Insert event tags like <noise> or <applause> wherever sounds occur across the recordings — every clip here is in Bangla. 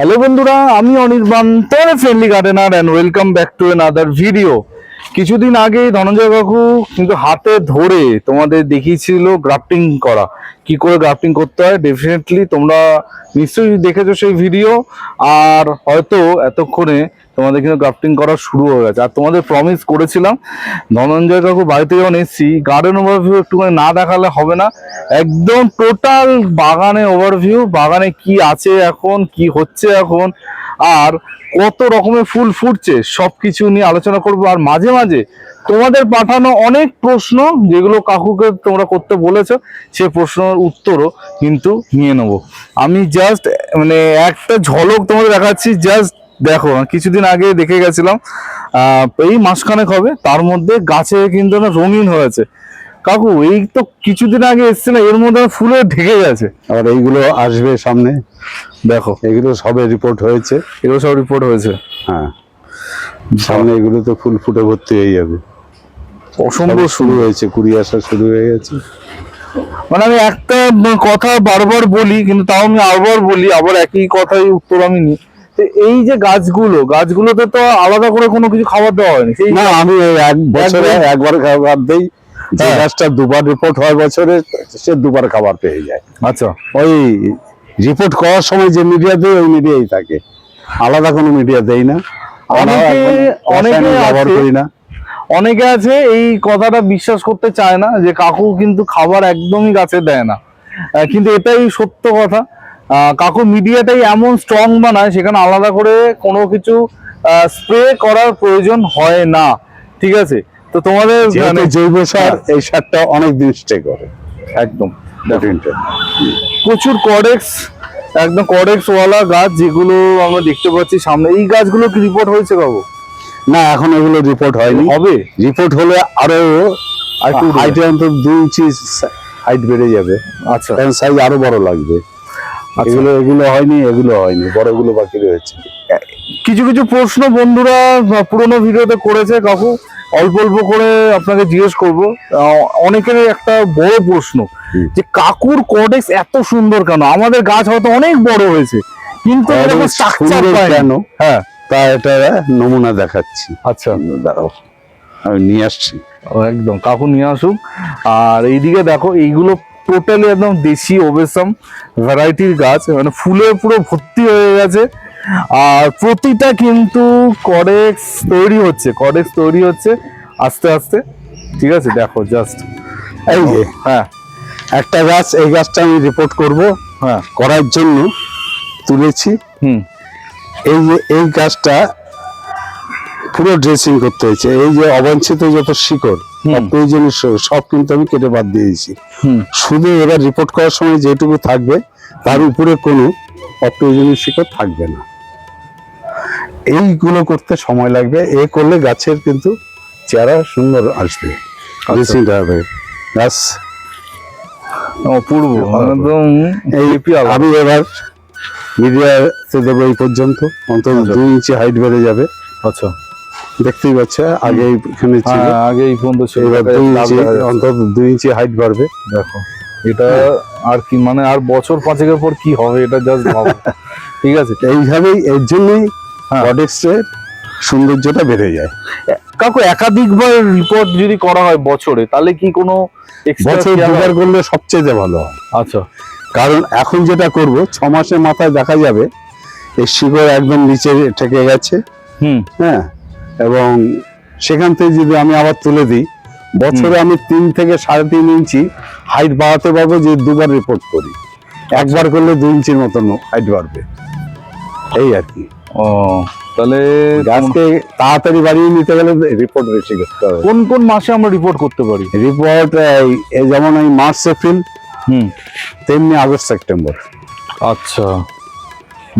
হ্যালো বন্ধুরা, আমি অনির্বাণ তোর friendly gardener and welcome back to another video কিছুদিন আগে ধনঞ্জয় কাকু কিন্তু হাতে ধরে তোমাদের দেখিয়েছিল গ্রাফটিং করা। কি করে গ্রাফটিং করতে হয়? ডেফিনেটলি তোমরা নিশ্চয়ই দেখেছ সেই ভিডিও আর হয়তো এতক্ষণে তোমাদের কিন্তু গ্রাফটিং করা শুরু হয়ে গেছে। আর তোমাদের প্রমিস করেছিলাম, ধনঞ্জয় কাকু বাড়িতে যখন এসেছি গার্ডেন ওভারভিউ একটুখানি না দেখালে হবে না। একদম টোটাল বাগানে ওভারভিউ বাগানে কি আছে এখন, কি হচ্ছে এখন, আর কত রকমের ফুল ফুটছে সব কিছু নিয়ে আলোচনা করব। আর মাঝে মাঝে তোমাদের পাঠানো অনেক প্রশ্ন, যেগুলো কাকুকে তোমরা করতে বলেছ, সে প্রশ্নের উত্তরও কিন্তু নিয়ে নেব। আমি জাস্ট মানে একটা ঝলক তোমাদের দেখাচ্ছি জাস্ট দেখো কিছুদিন আগে দেখে গেছিলাম এই মাসখানেক হবে তার মধ্যে গাছে কিন্তু না রঙিন হয়েছে। কাকু এই তো কিছুদিন আগে এসছে না এর মধ্যে ফুলে ঢেকে গেছে। আর এইগুলো আসবে সামনে। দেখো। এগুলো সবে রিপোর্ট হয়েছে। এগুলো সব রিপোর্ট হয়েছে। হ্যাঁ। সামনে এগুলো তো ফুল ফুটে ভর্তি হয়ে যাবে। অসম্ভব শুরু হয়েছে কুড়ি আসা শুরু হয়ে গেছে। মানে আমি একটা কথা বারবার বলি কিন্তু তাও আমি আবার বলি আবার একই কথাই উত্তর আমি নিই তো এই যে গাছগুলো গাছগুলোতে তো আলাদা করে কোনো কিছু খাবার দেওয়া হয়নি। না আমি এক বছরে একবার খাবার দেই। যে হ্যাঁ। গাছটা দুবার রিপোর্ট হয় বছরে সে দুবার খাবার পেয়ে যায়। আচ্ছা। ওই রিপোর্ট করার সময় যে মিডিয়া দেয় ওই মিডিয়াই থাকে। আলাদা কোনো মিডিয়া দেই না। ব্যবহার আছে- করি না। অনেকে আছে এই কথাটা বিশ্বাস করতে চায় না যে কাকু কিন্তু খাবার একদমই গাছে দেয় না। কিন্তু এটাই সত্য কথা। কাকু মিডিয়াটাই এমন স্ট্রং বানায় সেখানে আলাদা করে কোনো কিছু স্প্রে করার প্রয়োজন হয় না। ঠিক আছে? তো তোমাদের মানে জৈব সার হ্যাঁ। এই সারটা অনেক দিন স্টে করে। একদম। প্রচুর কডেক্স একদম কডেক্স ওয়ালা গাছ যেগুলো আমরা দেখতে পাচ্ছি সামনে। এই গাছগুলো কি রিপোর্ট হয়েছে বাবু না এখন এগুলো রিপোর্ট হয়নি। হবে? রিপোর্ট হলে আরও। হাইটে অন্তত দুই ইঞ্চি হাইট বেড়ে যাবে। আচ্ছা। কারণ সাইজ আরও বড় লাগবে। এগুলো এগুলো হয়নি এগুলো হয়নি বড়গুলো বাকি রয়েছে। কিছু কিছু প্রশ্ন বন্ধুরা পুরোনো ভিডিওতে করেছে কাকু? অল্প অল্প করে আপনাকে জিজ্ঞেস করব। অনেকের একটা বড় প্রশ্ন যে কাকুর কডেক্স এত সুন্দর কেন? আমাদের গাছ হয়তো অনেক বড় হয়েছে কিন্তু। কেন? হ্যাঁ। তা এটা নমুনা দেখাচ্ছি। আচ্ছা। দাঁড়াও আমি নিয়ে আসছি। ও, একদম কাকু নিয়ে আসুক। আর এইদিকে দেখো এইগুলো টোটালি একদম দেশি ওবেসাম ভ্যারাইটির গাছ। মানে ফুলে পুরো ভর্তি হয়ে গেছে। আর প্রতিটা কিন্তু কডেক্স তৈরি হচ্ছে কডেক্স তৈরি হচ্ছে আস্তে আস্তে। ঠিক আছে দেখো জাস্ট এই যে হ্যাঁ। একটা গাছ এই গাছটা আমি রিপোর্ট করব হ্যাঁ। করার জন্য তুলেছি। হুম। এই যে এই গাছটা পুরো ড্রেসিং করতে হয়েছে। এই যে অবাঞ্ছিত যত শিকড়। অপ্রয়োজনীয় সব কিন্তু আমি কেটে বাদ দিয়ে দিয়েছি। শুধু এবার রিপোর্ট করার সময় যেটুকু থাকবে তার উপরে কোনো অপ্রয়োজনীয় শিকড় থাকবে না। এইগুলো করতে সময় লাগবে। এ করলে গাছের কিন্তু চেহারা সুন্দর আসবে। ড্রেসিংটা হবে। গাছ অপূর্ব। একদম। আমি এবার মিডিয়াতে দেবো এই পর্যন্ত। অন্তত আচ্ছা। দুই ইঞ্চি হাইট বেড়ে যাবে। আচ্ছা। দেখতেই পাচ্ছে আগে এখানে ছিল। হ্যাঁ আগে এই পর্যন্ত ছিল। এবার দুই ইঞ্চি। অন্তত দুই ইঞ্চি হাইট বাড়বে। দেখো এটা আর কি মানে আর বছর পাঁচেকের পর কি হবে এটা জাস্ট ভাবো। <laughs> ঠিক আছে? এইভাবেই এর জন্যই হ্যাঁ। কডেক্সের সৌন্দর্যটা বেড়ে যায়। কাকু একাধিকবার রিপোর্ট যদি করা হয় বছরে তাহলে কি কোনো বছর হয়? করলে সবচেয়ে ভালো হয়। আচ্ছা। কারণ এখন যেটা করব ছ মাসের মাথায় দেখা যাবে এই শিকড় একদম নিচে ঠেকে গেছে। হুম। হ্যাঁ এবং সেখান থেকে যদি আমি আবার তুলে দিই বছরে আমি তিন থেকে সাড়ে তিন ইঞ্চি হাইট বাড়াতে পারব যে দুবার রিপোর্ট করি। একবার করলে দু ইঞ্চির মতন হাইট বাড়বে। এই আর কি। ও তাহলে গাছকে তাড়াতাড়ি বাড়িয়ে নিতে গেলে রিপোর্ট বেশি করতে হবে। কোন কোন মাসে আমরা রিপোর্ট করতে পারি? রিপোর্ট এই যেমন এই মার্চ এপ্রিল হুম। তেমনি আগস্ট সেপ্টেম্বর আচ্ছা।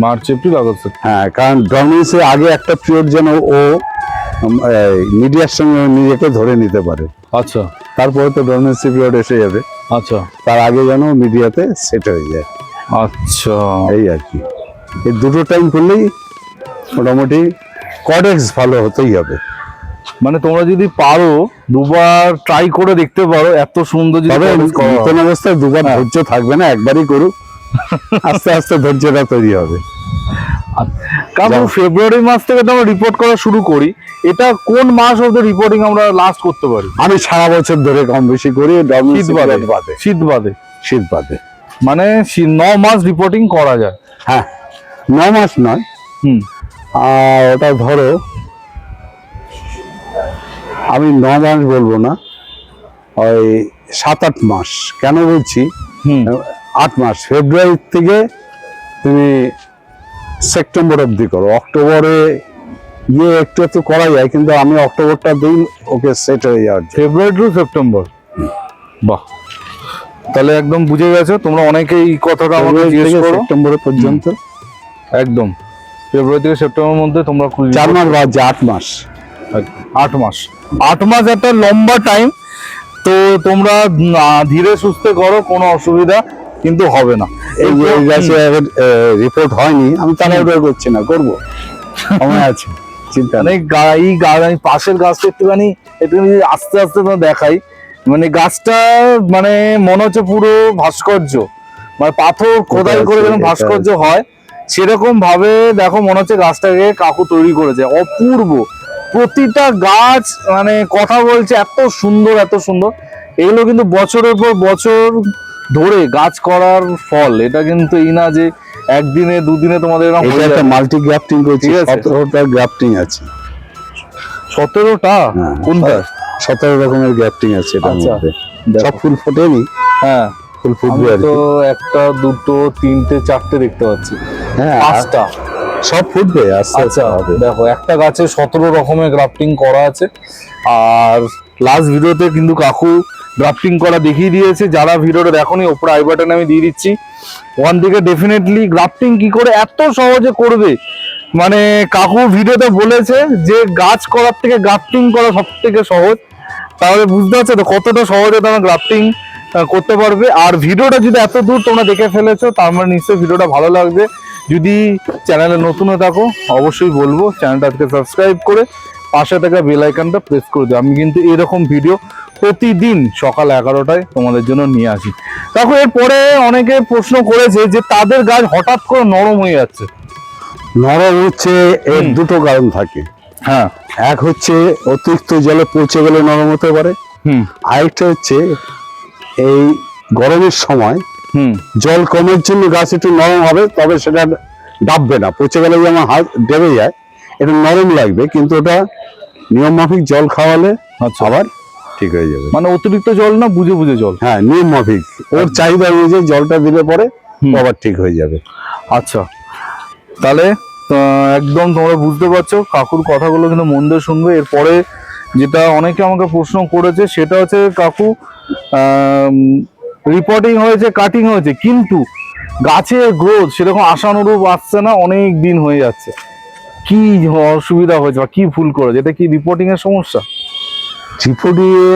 মার্চ এপ্রিল আগস্ট হ্যাঁ কারণ ডমিনেন্সে আগে একটা পিরিয়ড যেন ও মিডিয়ার সঙ্গে নিজেকে ধরে নিতে পারে। আচ্ছা। তারপরে তো ডমিনেন্সি পিরিয়ড এসে যাবে। আচ্ছা। তার আগে যেন মিডিয়াতে সেট হয়ে যায়। আচ্ছা। এই আর কি। এই দুটো টাইম করলেই মোটামুটি কডেক্স ভালো হতেই হবে। মানে তোমরা যদি পারো দুবার ট্রাই করে দেখতে পারো এত সুন্দর যদি। নতুন অবস্থায় দুবার হ্যাঁ। ধৈর্য থাকবে না একবারই করুক। <laughs> আস্তে আস্তে ধৈর্যটা তৈরি হবে। কারণ ফেব্রুয়ারি মাস থেকে তো আমরা রিপোর্ট করা শুরু করি। এটা কোন মাস অব্দি রিপোর্টিং আমরা লাস্ট করতে পারি? আমি সারা বছর ধরে কম বেশি করি শীত বাদে। বাদে। শীত বাদে। শীত বাদে। মানে ন মাস রিপোর্টিং করা যায়। হ্যাঁ ন মাস নয়। হুম। আর ওটা ধরো আমি ন মাস বলব না ওই সাত আট মাস। কেন বলছি? হুম। আট মাস। ফেব্রুয়ারি থেকে তুমি সেপ্টেম্বর অবধি করো। অক্টোবরে ইয়ে একটু একটু করা যায় কিন্তু আমি অক্টোবরটা দিই ওকে সেট হয়ে যাওয়ার ফেব্রুয়ারি টু সেপ্টেম্বর বাহ। তাহলে একদম বুঝে গেছো তোমরা অনেকেই এই কথাটা আমাকে জিজ্ঞেস করো। সেপ্টেম্বর পর্যন্ত। একদম। ফেব্রুয়ারি থেকে সেপ্টেম্বর মধ্যে তোমরা চার মাস যে আট মাস। আট মাস। আট মাস একটা লম্বা টাইম তো তোমরা ধীরে সুস্থে করো কোনো অসুবিধা কিন্তু হবে না। এই গাছে রিপোর্ট হয়নি আমি তাড়াহুড়ো করছি না করব। সময় আছে চিন্তা মানে নেই এই গা- এই পাশের গাছটা একটুখানি একটুখানি আস্তে আস্তে দেখাই। মানে গাছটা মানে মনে হচ্ছে পুরো ভাস্কর্য। মানে পাথর খোদাই করে যেরকম ভাস্কর্য হয় সেরকম ভাবে দেখো মনে হচ্ছে গাছটাকে কাকু তৈরি করেছে। অপূর্ব। প্রতিটা গাছ মানে কথা বলছে এত সুন্দর এত সুন্দর। এগুলো কিন্তু বছরের পর বছর ধরে গাছ করার ফল এটা কিন্তু এই না যে একদিনে দুদিনে তোমাদের এরকম এটা একটা মাল্টি গ্রাফটিং করছি। সতেরোটা গ্রাফটিং আছে। সতেরোটা? হ্যাঁ, কোনটা? সতেরো রকমের গ্রাফটিং আছে এটার আচ্ছা, মধ্যে। সব ফুল ফোটেনি। হ্যাঁ। ফুল ফুটবে আর তো একটা দুটো তিনটে চারটে দেখতে পাচ্ছি। হ্যাঁ পাঁচটা। সব ফুটবে আস্তে আচ্ছা হবে। দেখো একটা গাছে সতেরো রকমের গ্রাফটিং করা আছে। আর লাস্ট ভিডিওতে কিন্তু কাকু গ্রাফটিং করা দেখিয়ে দিয়েছে। যারা ভিডিওটা দেখোনি, ওপরে আই বাটনে আমি দিয়ে দিচ্ছি। ওখান থেকে ডেফিনেটলি গ্রাফটিং কি করে এত সহজে করবে? মানে কাকু ভিডিওতে বলেছে যে গাছ করার থেকে গ্রাফটিং করা সব থেকে সহজ। তাহলে বুঝতে পারছ তো কতটা সহজে তোমরা গ্রাফটিং করতে পারবে। আর ভিডিওটা যদি এত দূর তোমরা দেখে ফেলেছো, তার মানে নিশ্চয়ই ভিডিওটা ভালো লাগবে। যদি চ্যানেলে নতুন হয়ে থাকো, অবশ্যই বলব চ্যানেলটা আজকে সাবস্ক্রাইব করে পাশে থাকা বেল প্রেস করে দিও। আমি কিন্তু এরকম ভিডিও প্রতিদিন সকাল এগারোটায় তোমাদের জন্য নিয়ে আসি। দেখো এরপরে অনেকে প্রশ্ন করেছে যে তাদের গাছ হঠাৎ করে নরম হয়ে যাচ্ছে। নরম হচ্ছে এর দুটো কারণ থাকে। হ্যাঁ। এক হচ্ছে অতিরিক্ত জলে পচে গেলে নরম হতে পারে। হুম। আরেকটা হচ্ছে এই গরমের সময় হুম। জল কমের জন্য গাছ একটু নরম হবে তবে সেটা ডাববে না। পচে গেলে যেমন হাত ডেবে যায় এটা নরম লাগবে কিন্তু ওটা নিয়ম মাফিক জল খাওয়ালে আচ্ছা। আবার ঠিক হয়ে যাবে। মানে অতিরিক্ত জল না বুঝে বুঝে জল? হ্যাঁ নিয়ম মাফিক ওর চাহিদা অনুযায়ী জলটা দিলে পরে। আবার ঠিক হয়ে যাবে। আচ্ছা। তাহলে একদম তোমরা বুঝতে পারছ কাকুর কথাগুলো কিন্তু মন দিয়ে শুনবে। এরপরে যেটা অনেকে আমাকে প্রশ্ন করেছে সেটা হচ্ছে কাকু রিপোর্টিং হয়েছে কাটিং হয়েছে কিন্তু গাছের গ্রোথ সেরকম আশানুরূপ আসছে না অনেক দিন হয়ে যাচ্ছে। কি অসুবিধা হয়েছে বা কি ভুল করেছে? এটা কি রিপোর্টিং এর সমস্যা? ত্রিপুরিয়ে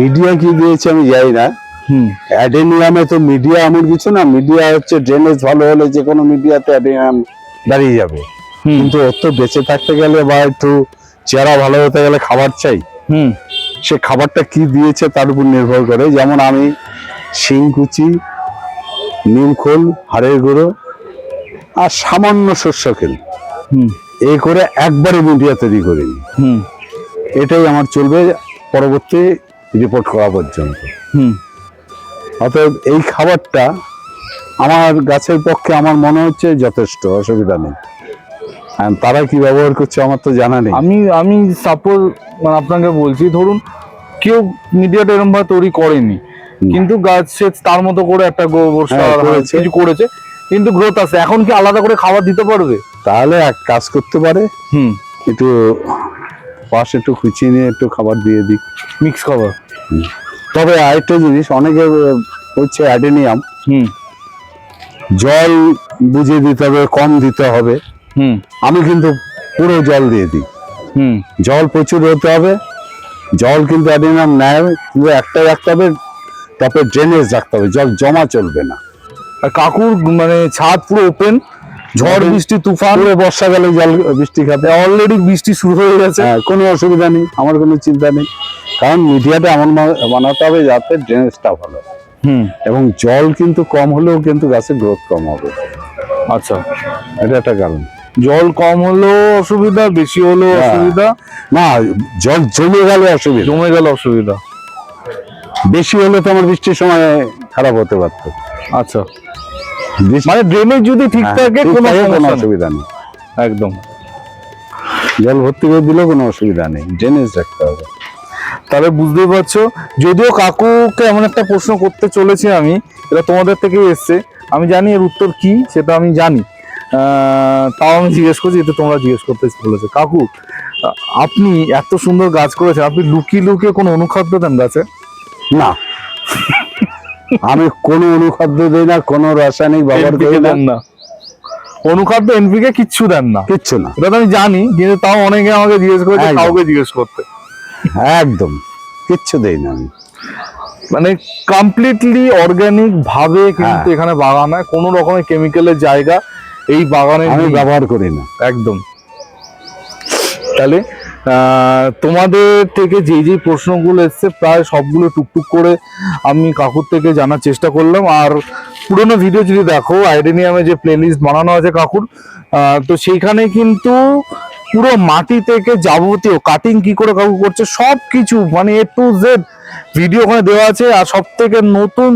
মিডিয়া কি দিয়েছে আমি জানি না। হুম। অ্যাডেনিয়ামে তো মিডিয়া এমন কিছু না মিডিয়া হচ্ছে ড্রেনেজ ভালো হলে যে কোনো মিডিয়াতে অ্যাডেনিয়াম দাঁড়িয়ে যাবে। কিন্তু ওর তো বেঁচে থাকতে গেলে বা একটু চেহারা ভালো হতে গেলে খাবার চাই। হুম। সে খাবারটা কি দিয়েছে তার উপর নির্ভর করে। যেমন আমি শিংকুচি নিমখোল হাড়ের গুঁড়ো আর সামান্য শস্য খেল এই করে একবারে মিডিয়া তৈরি করিনি। হুম। এটাই আমার চলবে পরবর্তী রিপোর্ট করা পর্যন্ত। হুম। অতএব এই খাবারটা আমার গাছের পক্ষে আমার মনে হচ্ছে যথেষ্ট অসুবিধা নেই। তারা কি ব্যবহার করছে আমার তো জানা নেই। আমি আমি সাপোজ মানে আপনাকে বলছি ধরুন কেউ মিডিয়াটা এরকম ভাবে তৈরি করেনি কিন্তু গাছ সে তার মতো করে একটা গোবর হ্যাঁ, সার করেছে। কিছু করেছে কিন্তু গ্রোথ আছে এখন কি আলাদা করে খাবার দিতে পারবে? তাহলে এক কাজ করতে পারে। হুম। একটু পাশে একটু খুঁচিয়ে নিয়ে একটু খাবার দিয়ে দিই। মিক্স খাবার তবে আরেকটা জিনিস অনেকে হচ্ছে অ্যাডেনিয়াম। হুম। জল বুঝে দিতে হবে কম দিতে হবে। হুম। আমি কিন্তু পুরো জল দিয়ে দিই। হুম। জল প্রচুর হতে হবে। জল কিন্তু অ্যাডেনিয়াম নেয় কিন্তু একটা রাখতে হবে তারপরে ড্রেনেজ রাখতে হবে। জল জমা চলবে না। আর কাকুর মানে ছাদ পুরো ওপেন ঝড় বৃষ্টি তুফান। পুরো বর্ষাকালে জল বৃষ্টি খাবে। অলরেডি বৃষ্টি শুরু হয়ে গেছে। হ্যাঁ কোনো অসুবিধা নেই আমার কোনো চিন্তা নেই। কারণ মিডিয়াটা এমন বানাতে হবে যাতে ড্রেনেজটা ভালো হুম। এবং জল কিন্তু কম হলেও কিন্তু গাছের গ্রোথ কম হবে। আচ্ছা। এটা একটা কারণ। জল কম হলো অসুবিধা বেশি হলো হ্যাঁ। অসুবিধা। না জল জমে গেলে অসুবিধা। জমে গেল অসুবিধা। বেশি হলে তো আমার বৃষ্টির সময় খারাপ হতে পারতো। আচ্ছা। মানে ড্রেনেজ যদি ঠিক হ্যাঁ, থাকে কোনো। অসুবিধা নেই। একদম। জল ভর্তি করে দিলেও কোনো অসুবিধা নেই ড্রেনেজ রাখতে হবে। তাহলে বুঝতেই পারছ যদিও কাকুকে এমন একটা প্রশ্ন করতে চলেছি আমি এটা তোমাদের থেকেই এসছে। আমি জানি এর উত্তর কি সেটা আমি জানি। তাও আমি জিজ্ঞেস করছি এটা তোমরা জিজ্ঞেস করতে বলেছে। কাকু আপনি এত সুন্দর গাছ করেছেন আপনি লুকিয়ে লুকিয়ে কোনো অনুখাদ্য দেন গাছে? না। আমি কোনো অনুখাদ্য দিই না কোনো রাসায়নিক ব্যবহার করি না। অনুখাদ্য এনপিকে কিচ্ছু দেন না। কিচ্ছু না। এটা তো আমি জানি কিন্তু তাও অনেকে আমাকে জিজ্ঞেস করেছে কাউকে জিজ্ঞেস করতে। একদম। কিচ্ছু দেই না আমি। মানে কমপ্লিটলি অর্গানিক ভাবে কিন্তু হ্যাঁ। এখানে বাগান হয়। কোনো রকমের কেমিক্যালের জায়গা এই বাগানে আমি ব্যবহার করি না। একদম। তাহলে তোমাদের থেকে যে যে প্রশ্নগুলো এসছে প্রায় সবগুলো টুকটুক করে আমি কাকুর থেকে জানার চেষ্টা করলাম। আর পুরোনো ভিডিও যদি দেখো, আইডেনিয়ামে যে প্লেলিস্ট বানানো আছে কাকুর তো সেইখানে কিন্তু পুরো মাটি থেকে যাবতীয় কাটিং কি করে কাকু করছে সব কিছু মানে এ টু জেড ভিডিও ওখানে দেওয়া আছে। আর সব থেকে নতুন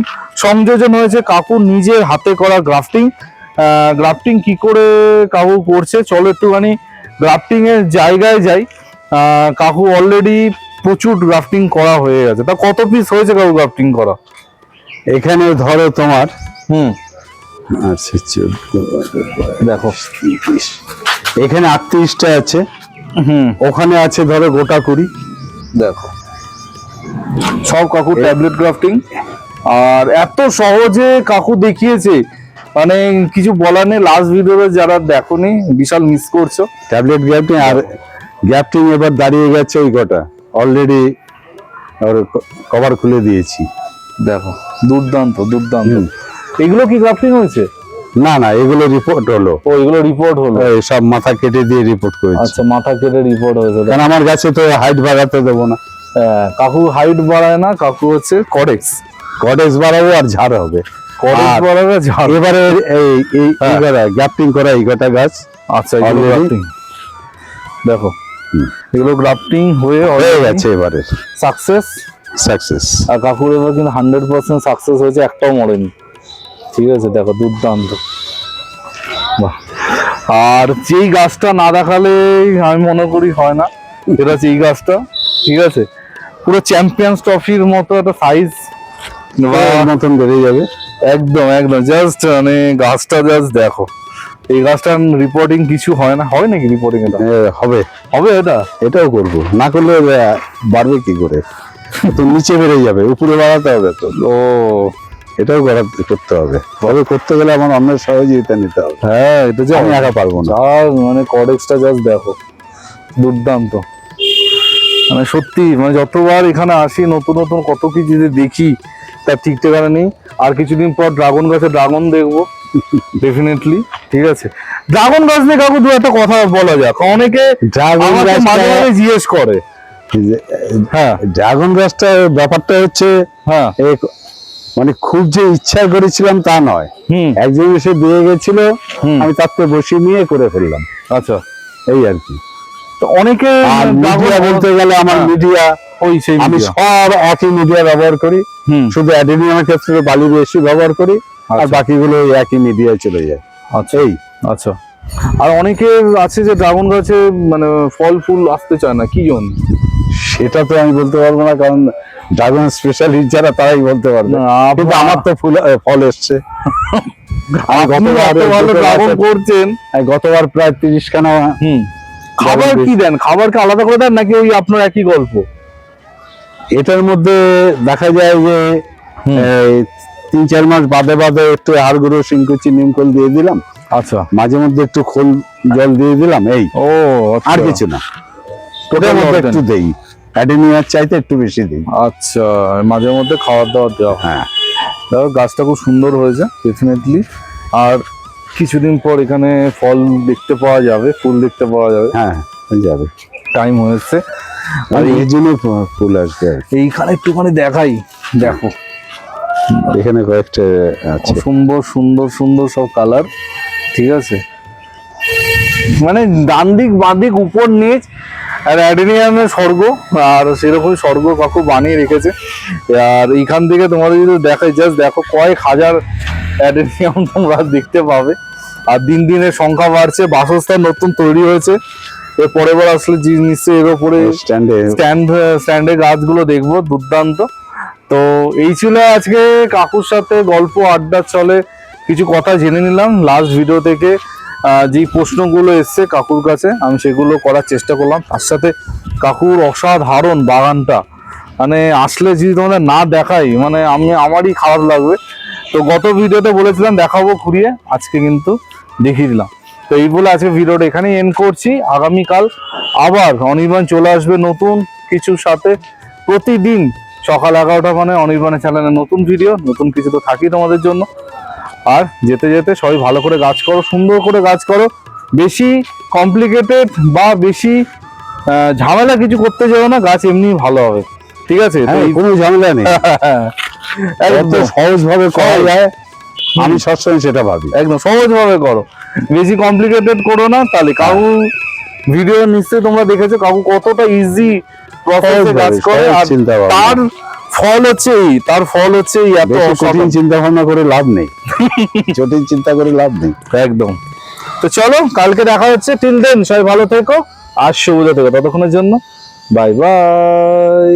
সংযোজন হয়েছে কাকুর নিজের হাতে করা গ্রাফটিং গ্রাফটিং কি করে কাকু করছে? চলো একটুখানি গ্রাফটিং এর জায়গায় যাই। কাকু অলরেডি প্রচুর গ্রাফটিং করা হয়ে গেছে। তা কত পিস হয়েছে কাকু গ্রাফটিং করা? এখানে ধরো তোমার। হুম। আচ্ছা দেখো। এখানে আটত্রিশটা আছে। হুম। ওখানে আছে ধরো গোটা কুড়ি। দেখো। সব কাকু ট্যাবলেট গ্রাফটিং আর এত সহজে কাকু দেখিয়েছে। মানে কিছু বলার নেই। লাস্ট ভিডিওতে যারা দেখোনি বিশাল মিস করছ। ট্যাবলেট গ্যাপটিং আর গ্যাপটিং এবার দাঁড়িয়ে গেছে ওই কটা। অলরেডি ওর কভার খুলে দিয়েছি। দেখো দুর্দান্ত দুর্দান্ত। এগুলো কি গ্রাফটিং হয়েছে? না না এগুলো রিপোর্ট হলো। ও এগুলো রিপোর্ট হলো? এই সব মাথা কেটে দিয়ে রিপোর্ট করেছি। আচ্ছা মাথা কেটে রিপোর্ট হয়েছে। কারণ আমার গাছে তো হাইট বাড়াতে দেবো না। হ্যাঁ, কাকু হাইট বাড়ায় না কাকু হচ্ছে কডেক্স কটেজ বাড়াবো আর ঝাড় হবে। কডেক্স বাড়াবে ঝাড় এবারে এই এই। গ্যাপটিং করা এই কটা গাছ আচ্ছা দেখো। এগুলো গ্রাফটিং হয়ে হয়ে গেছে এবারে। সাকসেস সাকসেস আর কাকুর এবার কিন্তু হান্ড্রেড পার্সেন্ট সাকসেস হয়েছে একটাও মরেনি। ঠিক আছে দেখো দুর্দান্ত। বাহ। আর যেই গাছটা না দেখালে আমি মনে করি হয় না। এটা হচ্ছে এই গাছটা ঠিক আছে? পুরো চ্যাম্পিয়ন্স ট্রফির মতো একটা সাইজ মতন বেড়ে যাবে। একদম একদম। জাস্ট মানে গাছটা জাস্ট দেখো। এই গাছটার রিপোর্টিং কিছু হয় না? হয় নাকি রিপোর্টিং এটা? হবে। হবে এটা? এটাও করব। না করলে বাড়বে কি করে? তো নিচে বেড়ে যাবে উপরে বাড়াতে হবে তো। ও। এটাও করা- করতে হবে। তবে করতে গেলে আমার অন্যের সহযোগিতা নিতে হবে। হ্যাঁ এটা যে আমি একা পারব না। যার মানে কডেক্সটা জাস্ট দেখো। দুর্দান্ত। মানে সত্যি মানে যতবার এখানে আসি নতুন নতুন কত কিছু দেখি তার ঠিক ঠিকানা নেই। আর কিছুদিন পর ড্রাগন গাছে ড্রাগন দেখব। ডেফিনেটলি ঠিক আছে। ড্রাগন গাছ নিয়ে কাকু দু একটা কথা বলা যাক। অনেকে ড্রাগন গাছটা মাঝে মাঝে জিজ্ঞেস করে। হ্যাঁ। ড্রাগন গাছটার ব্যাপারটা হচ্ছে হ্যাঁ। মানে খুব যে ইচ্ছা করেছিলাম তা নয়। একজন এসে দিয়ে গেছিল। আমি তারপরে বসিয়ে নিয়ে করে ফেললাম। আচ্ছা। এই আর কি। তো অনেকে মিডিয়া বলতে গেলে আমার হ্যাঁ। মিডিয়া ওই সেই আমি সব একই মিডিয়া ব্যবহার করি। শুধু অ্যাডেনিয়ামের ক্ষেত্রে বালি বেশি ব্যবহার করি। আর আচ্ছা। বাকিগুলো একই মিডিয়ায় চলে যায়। আচ্ছা। এই। আচ্ছা। আর অনেকের আছে যে ড্রাগন গাছে মানে ফল ফুল আসতে চায় না কি জন্য? সেটা তো আমি বলতে পারব না কারণ ড্রাগন স্পেশালিস্ট যারা তারাই বলতে পারবে। কিন্তু আমার তো ফুল ফল এসছে। করছেন। গতবার প্রায় তিরিশ খানা হুম খাবার কি দেন? খাবারকে আলাদা করে দেন নাকি ওই আপনার একই গল্প? এটার মধ্যে দেখা যায় যে তিন চার মাস বাদে বাদে একটু আর হাড়গুঁড়ো শিংকুচি নিমকল দিয়ে দিলাম। আচ্ছা। মাঝে মধ্যে একটু খোল জল দিয়ে দিলাম এই। ও আর কিছু না। ওটার মধ্যে। একটু দেই। অ্যাডেনিয়ার চাইতে একটু বেশি দিই। আচ্ছা মাঝে মধ্যে খাবার দাবার দেওয়া। হ্যাঁ। দেখো গাছটা খুব সুন্দর হয়েছে ডেফিনেটলি আর কিছুদিন পর এখানে ফল দেখতে পাওয়া যাবে ফুল দেখতে পাওয়া যাবে। হ্যাঁ যাবে। টাইম হয়েছে। আর এই জন্য ফুল আসবে। এইখানে একটুখানি দেখাই দেখো। এখানে কয়েকটা আছে। সুন্দর সুন্দর সুন্দর সব কালার ঠিক আছে? মানে ডান দিক বাঁ দিক উপর নিচ আর অ্যাডেনিয়ামের স্বর্গ আর সেরকম স্বর্গ কাকু বানিয়ে রেখেছে। আর এইখান থেকে তোমাদের যদি দেখাই জাস্ট দেখো কয়েক হাজার অ্যাডেনিয়াম তোমরা দেখতে পাবে। আর দিন দিনের সংখ্যা বাড়ছে বাসস্থান নতুন তৈরি হয়েছে। এর পরের বার আসলে জি- নিশ্চয়ই এর ওপরে স্ট্যান্ডে স্ট্যান্ড স্ট্যান্ডে গাছগুলো দেখব দুর্দান্ত। তো এই ছিল আজকে কাকুর সাথে গল্প, আড্ডা চলে। কিছু কথা জেনে নিলাম লাস্ট ভিডিও থেকে। যেই প্রশ্নগুলো এসছে কাকুর কাছে, আমি সেগুলো করার চেষ্টা করলাম। তার সাথে কাকুর অসাধারণ বাগানটা। মানে আসলে যদি তোমাদের না দেখাই মানে আমি, আমারই খারাপ লাগবে। তো গত ভিডিওতে বলেছিলাম দেখাবো ঘুরিয়ে, আজকে কিন্তু দেখিয়ে দিলাম। তো এই বলে আজকে ভিডিওটা এখানেই এন্ড করছি। আগামীকাল আবার অনির্বাণ চলে আসবে নতুন কিছুর সাথে। প্রতিদিন সকাল এগারোটা মানে অনির্বাণের চ্যানেলে নতুন ভিডিও নতুন কিছু তো থাকি তোমাদের জন্য। আর যেতে যেতে সবাই ভালো করে গাছ করো সুন্দর করে গাছ করো। বেশি কমপ্লিকেটেড বা বেশি ঝামেলা কিছু করতে যাবে না গাছ এমনি ভালো হবে। ঠিক আছে? হ্যাঁ, কোনো ঝামেলা নেই। কত <laughs> একদম। সহজ ভাবে করা যায় আমি সবসময় সেটা ভাবি। একদম সহজ ভাবে করো। বেশি কমপ্লিকেটেড করো না তাহলে কাকু ভিডিও নিশ্চয়ই তোমরা দেখেছ কাকু কতটা ইজি প্রসেসে কাজ করে আর তার ফল হচ্ছে এই তার ফল হচ্ছে এই এত কঠিন চিন্তা ভাবনা করে লাভ নেই। <laughs> জটিল চিন্তা করে লাভ নেই। একদম। তো চলো কালকে দেখা হচ্ছে। টিল দেন সবাই ভালো থেকো আর সুবিধা থেকো ততক্ষণের জন্য। Bye bye